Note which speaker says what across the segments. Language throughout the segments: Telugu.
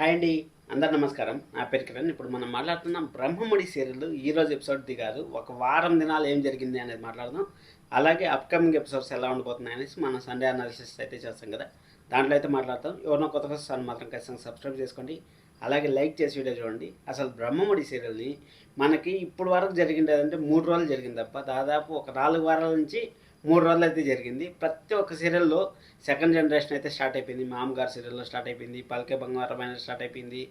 Speaker 1: హాయ్ అండి అందరు నమస్కారం. నా పేరు కిరణ్. ఇప్పుడు మనం మాట్లాడుతున్నాం బ్రహ్మముడి సీరియల్ ఈరోజు ఎపిసోడ్ది ఎపిసోడ్ దిగారు ఒక వారం దినాలు ఏం జరిగింది అనేది మాట్లాడదాం. అలాగే అప్కమింగ్ ఎపిసోడ్స్ ఎలా ఉండబోతున్నాయి అనేసి మనం సండే అనాలిసిస్ అయితే చేస్తాం కదా. దాంట్లో అయితే మాట్లాడతాం. ఎవరినో కొత్త వస్తాను మాత్రం ఖచ్చితంగా సబ్స్క్రైబ్ చేసుకోండి. అలాగే లైక్ చేసి వీడియో చూడండి. అసలు బ్రహ్మముడి సీరియల్ని మనకి ఇప్పుడు వరకు జరిగింది అంటే మూడు రోజులు జరిగింది తప్ప దాదాపు ఒక నాలుగు వారాల నుంచి మూడు రోజులు అయితే జరిగింది. ప్రతి ఒక్క సీరియల్లో సెకండ్ జనరేషన్ అయితే స్టార్ట్ అయిపోయింది. మామగారు సీరియల్లో స్టార్ట్ అయిపోయింది. పల్కే బంగారమైన స్టార్ట్ అయిపోయింది.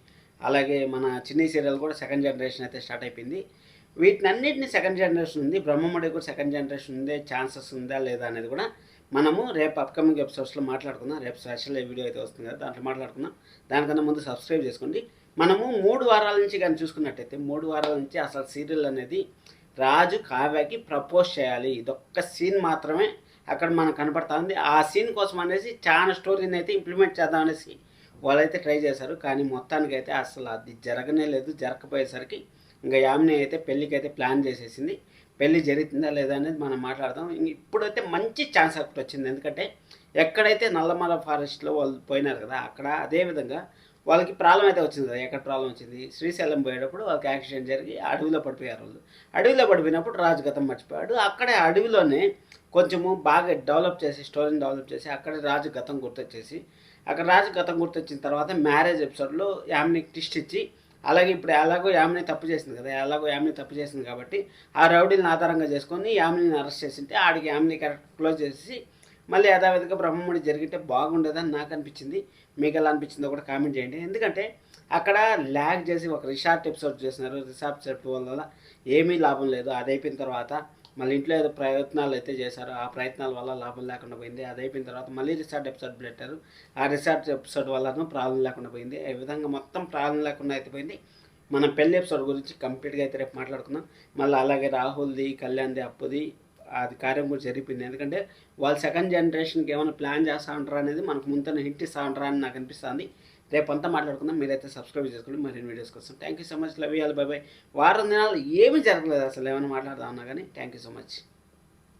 Speaker 1: అలాగే మన చిన్ని సీరియల్ కూడా సెకండ్ జనరేషన్ అయితే స్టార్ట్ అయిపోయింది. వీటిని అన్నింటినీ సెకండ్ జనరేషన్ ఉంది. బ్రహ్మముడి కూడా సెకండ్ జనరేషన్ ఉందే ఛాన్సెస్ ఉందా లేదా అనేది కూడా మనము రేపు అప్కమింగ్ ఎపిసోడ్స్లో మాట్లాడుకుందాం. రేపు స్పెషల్ వీడియో అయితే వస్తుంది కదా దాంట్లో మాట్లాడుకుందాం. దానికన్నా ముందు సబ్స్క్రైబ్ చేసుకోండి. మనము మూడు వారాల నుంచి కానీ చూసుకున్నట్టయితే మూడు వారాల నుంచి అసలు సీరియల్ అనేది రాజు కావ్యకి ప్రపోజ్ చేయాలి. ఇదొక్క సీన్ మాత్రమే అక్కడ మనకు కనపడతా ఉంది ఆ సీన్ కోసం అనేసి చాలా స్టోరీని అయితే ఇంప్లిమెంట్ చేద్దాం అనేసి వాళ్ళైతే ట్రై చేశారు. కానీ మొత్తానికైతే అసలు అది జరగనే లేదు. జరగకపోయేసరికి ఇంకా యామిని అయితే పెళ్ళికి అయితే ప్లాన్ చేసేసింది. పెళ్ళి జరుగుతుందా లేదా అనేది మనం మాట్లాడదాం. ఇంక ఇప్పుడైతే మంచి ఛాన్స్ ఒకటి వచ్చింది. ఎందుకంటే ఎక్కడైతే నల్లమల ఫారెస్ట్లో వాళ్ళు పోయినారు కదా అక్కడ అదేవిధంగా వాళ్ళకి ప్రాబ్లం అయితే వచ్చింది కదా ఎక్కడ ప్రాబ్లం వచ్చింది? శ్రీశైలం పోయేటప్పుడు వాళ్ళకి యాక్సిడెంట్ జరిగి అడవిలో పడిపోయారు వాళ్ళు అడవిలో పడిపోయినప్పుడు రాజు గతం మర్చిపోయాడు. అక్కడే అడవిలోనే కొంచెము బాగా డెవలప్ చేసి స్టోరీని డెవలప్ చేసి అక్కడ రాజు గతం గుర్తొచ్చేసి అక్కడ రాజు గతం గుర్తొచ్చిన తర్వాత మ్యారేజ్ ఎపిసోడ్లో యామ్నికి ట్విస్ట్ ఇచ్చి అలాగే ఇప్పుడు ఎలాగో యామిని తప్పు చేసింది కదా ఎలాగో యామిని తప్పు చేసింది కాబట్టి ఆ రౌడీని ఆధారంగా చేసుకొని యామిని అరెస్ట్ చేసింటే ఆడికి యామిని క్లోజ్ చేసి మళ్ళీ యథావిధిగా బ్రహ్మముడి జరిగితే బాగుండేదని నాకు అనిపించింది. మీకు ఎలా అనిపించిందో కూడా కామెంట్ చేయండి. ఎందుకంటే అక్కడ ల్యాగ్ చేసి ఒక రిసార్ట్ ఎపిసోడ్ చేసినారు. రిసార్ట్ సెట్ వల్ల ఏమీ లాభం లేదు. అది అయిపోయిన తర్వాత మళ్ళీ ఇంట్లో ఏదో ప్రయత్నాలు అయితే చేశారు. ఆ ప్రయత్నాల వల్ల లాభం లేకుండా పోయింది. అది అయిపోయిన తర్వాత మళ్ళీ రిసార్ట్ ఎపిసోడ్ పెట్టారు. ఆ రిసార్ట్ ఎపిసోడ్ వల్ల ప్రాబ్లం లేకుండా పోయింది. ఈ విధంగా మొత్తం ప్రాబ్లం లేకుండా అయితే పోయింది. మనం పెళ్ళి ఎపిసోడ్ గురించి కంప్లీట్గా అయితే రేపు మాట్లాడుకుందాం. మళ్ళీ అలాగే రాహుల్ది కళ్యాణ్ది అప్పుది అది కార్యం కూడా జరిగింది ఎందుకంటే వాళ్ళు సెకండ్ జనరేషన్కి ఏమైనా ప్లాన్ చేస్తా ఉంటారా అనేది మనకు ముందునే హింట్ ఇస్తా ఉంటారా అని నాకు అనిపిస్తుంది. రేపు అంతా మాట్లాడుకుందాం. మీరైతే సబ్స్క్రైబ్ చేసుకోండి. మరిన్ని వీడియోస్ కోసం. Thank you so much love you bye bye వారం దినాలు ఏమీ జరగలేదు అసలు. ఏమైనా మాట్లాడదామన్నా కానీ థ్యాంక్ యూ సో మచ్